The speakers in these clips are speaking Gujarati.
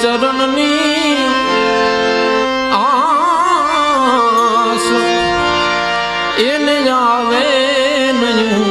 ચરણની આસ એને આવે નહીં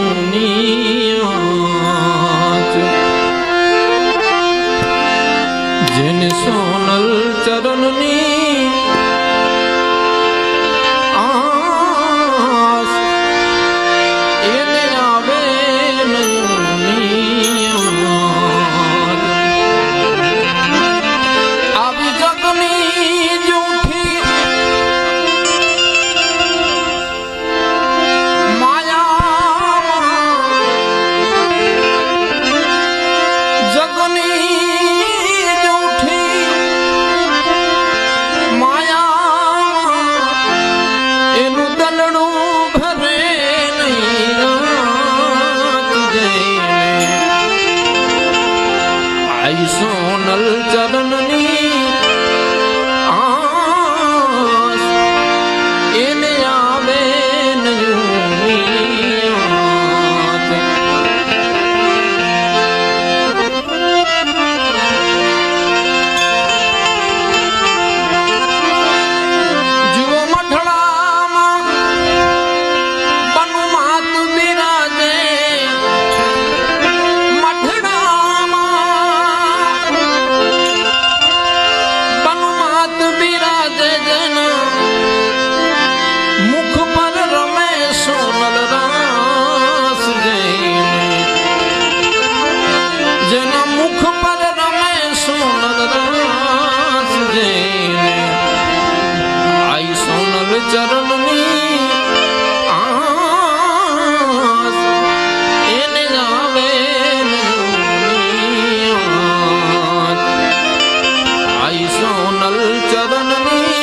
Thank you.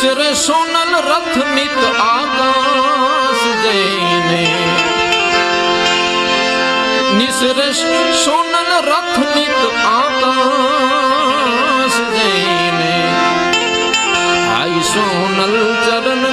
શિર સોનલ રથ નિત આકાશ જઈને. નિસર સોનલ રથ નિત આકાશ જઈને. આઈ સોનલ ચરણ